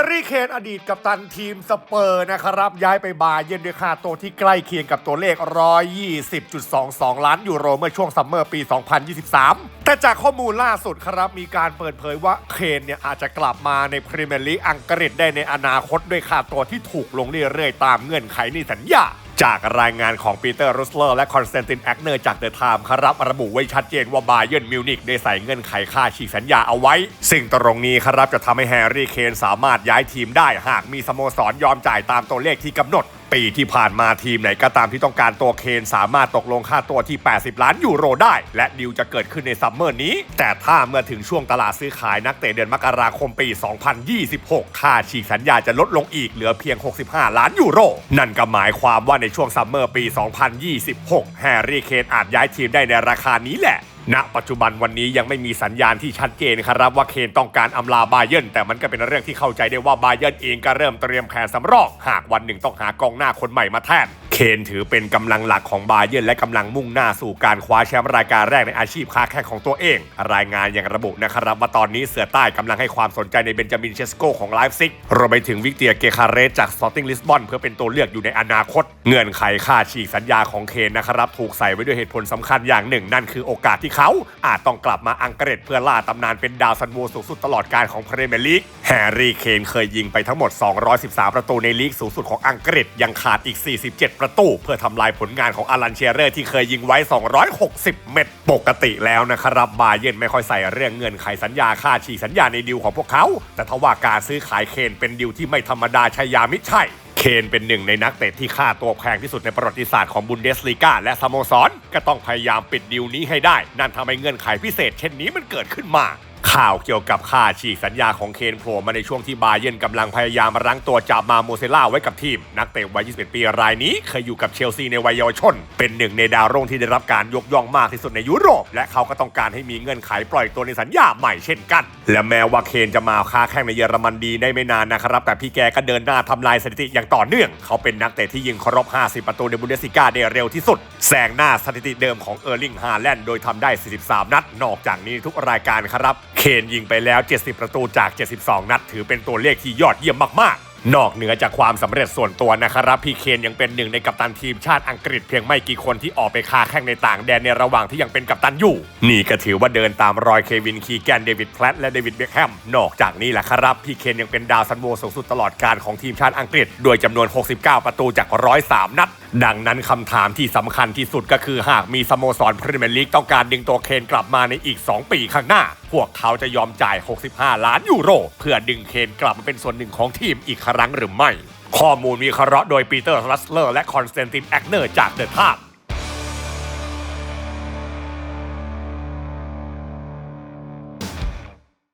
ร์รี่เคนอดีตกัปตันทีมสเปอร์นะครับ ย้ายไปบาเยร์นด้วยค่าตัวที่ใกล้เคียงกับตัวเลข 120.22 ล้านยูโรเมื่อช่วงซัมเมอร์ปี 2023 แต่จากข้อมูลล่าสุดครับ มีการเปิดเผยว่าเคนเนี่ยอาจจะกลับมาในพรีเมียร์ลีกอังกฤษได้ในอนาคตด้วยค่าตัวที่ถูกลงเรื่อยๆ ตามเงื่อนไขในสัญญา จากรายงานของปีเตอร์รุสเลอร์และคอนสแตนตินแอคเนอร์จากเดอะไทม์ครับระบุไว้ชัดเจนว่าบาเยิร์นมิวนิกได้ใส่เงื่อนไขค่าฉีกสัญญาเอาไว้สิ่งตรงนี้ครับจะทำให้แฮร์รี่เคนสามารถย้ายทีมได้ หากมีสโมสรยอมจ่ายตามตัวเลขที่กำหนด ปีที่ผ่านมาทีมไหนก็ตามที่ต้องการตัวเคนสามารถตกลงค่าตัวที่ 80 ล้านยูโรได้ และดิวจะเกิดขึ้นในซัมเมอร์นี้ แต่ถ้าเมื่อถึงช่วงตลาดซื้อขายนักเตะเดือนมกราคมปี 2026 ค่าฉีกสัญญาจะลดลงอีกเหลือเพียง 65 ล้านยูโร นั่นก็หมายความว่าในช่วงซัมเมอร์ปี 2026 แฮร์รี่เคนอาจย้ายทีมได้ในราคานี้แหละ ณปัจจุบันวันนี้ยังไม่มีสัญญาณที่ชัดเจนครับว่าเคนต้องการอำลาบาเยนแต่มันก็เป็นเรื่องที่เข้าใจได้ว่าบาเยนเองก็เริ่มเตรียมแผนสำรอง หากวันหนึ่งต้องหากองหน้าคนใหม่มาแทน เคนถือเป็นกำลังหลักของบาเยร์นและกำลังมุ่งหน้าสู่การคว้าแชมป์รายการแรกในอาชีพค้าแข่งของตัวเอง รายงานยังระบุนะครับว่าตอนนี้เสือใต้กำลังให้ความสนใจในเบนจามินเชสโกของไลฟ์ซิกรวมไปถึงวิกเตียเกคาเรสจากสตอตติงลิสบอนเพื่อเป็นตัวเลือกอยู่ในอนาคต เงื่อนไขค่าฉีกสัญญาของเคนนะครับถูกใส่ไว้ด้วยเหตุผลสำคัญอย่างหนึ่ง นั่นคือโอกาสที่เขาอาจต้องกลับมาอังกฤษเพื่อล่าตำนานเป็นดาวซันโวสูงสุดตลอดการของพรีเมียร์ลีกแฮร์รี่เคนเคยยิงไปทั้งหมด 213 ประตูในลีกสูงสุดของอังกฤษยังขาดอีก 47 ประตู เพื่อทำลายผลงานของอารันเชียเรอร์ที่เคยยิงไว้ 260 เม็ดปกติแล้วนะครับบาเยร์นไม่ค่อยใส่เรื่องเงื่อนไขสัญญาค่าฉีกสัญญาในดิวของพวกเขา แต่ทว่าการซื้อขายเคนเป็นดิวที่ไม่ธรรมดาชายามิตรใช่เคนเป็นหนึ่งในนักเตะที่ค่าตัวแพงที่สุดในประวัติศาสตร์ของบุนเดสลีกาและสโมสรก็ต้องพยายามปิดดีลนี้ให้ได้ นั่นทำให้เงื่อนไขพิเศษ เช่นนี้มันเกิดขึ้นมา ข่าวเกี่ยวกับค่าฉีกสัญญาของเคนโผล่มาในช่วงที่บาเยร์นกำลังพยายามรั้งตัวจับมาโมเซล่าไว้กับทีม นักเตะวัย 21 ปีรายนี้เคยอยู่กับเชลซีในวัยเยาวชน เป็นหนึ่งในดาวรุ่งที่ได้รับการยกย่องมากที่สุดในยุโรป และเขาก็ต้องการให้มีเงื่อนไขปล่อยตัวในสัญญาใหม่เช่นกัน และแม้ว่าเคนจะมาค้าแข่งในเยอรมันดีได้ไม่นานนะครับ แต่พี่แกก็เดินหน้าทำลายสถิติอย่างต่อเนื่อง เขาเป็นนักเตะที่ยิงครบ 50 ประตูในบุนเดสลิก้าได้เร็วที่สุดแซงหน้าสถิติเดิมของเออร์ลิงฮาแลนด์โดยทำได้ 43 นัด นอกจากนี้ทุกรายการครับเคนยิงไปแล้ว 70 ประตูจาก 72 นัด ถือเป็นตัวเลขที่ยอดเยี่ยมมากๆ นอกเหนือจากความสำเร็จส่วนตัวนะครับพี่เคนยังเป็นหนึ่งในกัปตันทีมชาติอังกฤษเพียงไม่กี่คนที่ออกไปคาแข่งในต่างแดนในระหว่างที่ยังเป็นกัปตันอยู่ นี่ก็ถือว่าเดินตามรอยเควินคีแกนเดวิดแพลตและเดวิดเบคแฮมนอกจากนี้แหละครับพี่เคนยังเป็นดาวซันโวสูงสุดตลอดการของทีมชาติอังกฤษ โดยจำนวน 69 ประตูจาก 103 นัด ดังนั้นคำถามที่สำคัญที่สุดก็คือหากมีสโมสรพรีเมียร์ลีกต้องการดึงตัวเคนกลับมาในอีก 2 ปีข้างหน้า พวกเขาจะยอมจ่าย 65 ล้านยูโร เพื่อดึงเคนกลับมาเป็นส่วนหนึ่งของทีมอีกครั้งหรือไม่ ข้อมูลวิเคราะห์โดยปีเตอร์รัสเลอร์และคอนสแตนตินแอคเนอร์จากเดอะทา